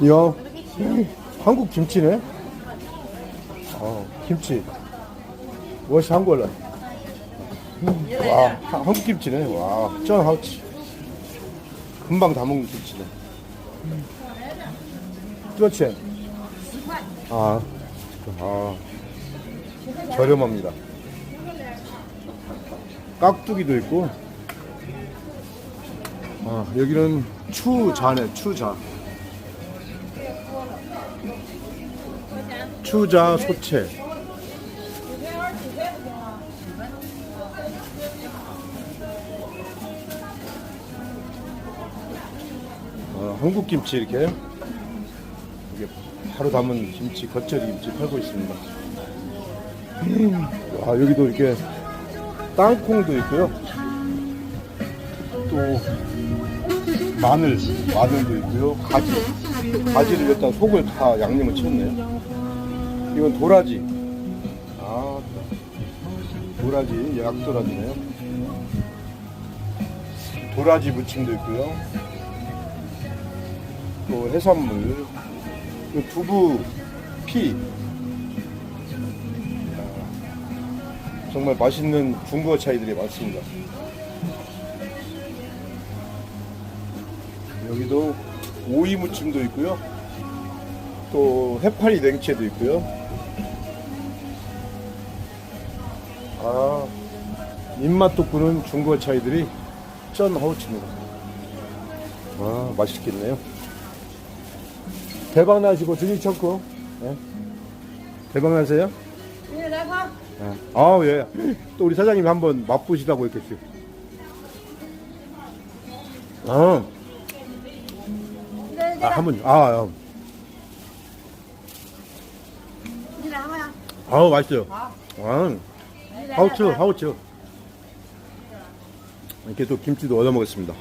이야, 한국 김치네. 어, 김치. 워시 한국어. 와, 하- 한국 김치네. 와, 쩐 하우치. 금방 다 먹는 김치네. 그렇지. 아, 아, 저렴합니다. 깍두기도 있고. 아, 여기는 추자네, 추자. 추자 소채. 어, 한국 김치 이렇게 이게 바로 담은 김치 겉절이 김치 팔고 있습니다. 음, 와 여기도 이렇게 땅콩도 있고요. 또 마늘 마늘도 있고요. 가지 가지를 일단 속을 다 양념을 쳤네요. 이건 도라지. 아 도라지 약도라지네요. 도라지 무침도 있고요. 또 해산물, 그 두부, 피. 이야, 정말 맛있는 중국어 차이들이 많습니다. 여기도 오이 무침도 있고요. 또 해파리 냉채도 있고요. 아, 입맛 돋구는 중국어 차이들이 짠 하우칩니다. 아, 맛있겠네요. 대박 나시고 드니 참고. 예? 대박 나세요? 예, 나가. 예. 아, 예. 또 우리 사장님 한번 맛보시라고 했겠어요. 아, 아 한번 아, 아. 아우 맛있어요. 아. 아. 하우츠 하우츠. 이렇게 또 김치도 얻어 먹었습니다.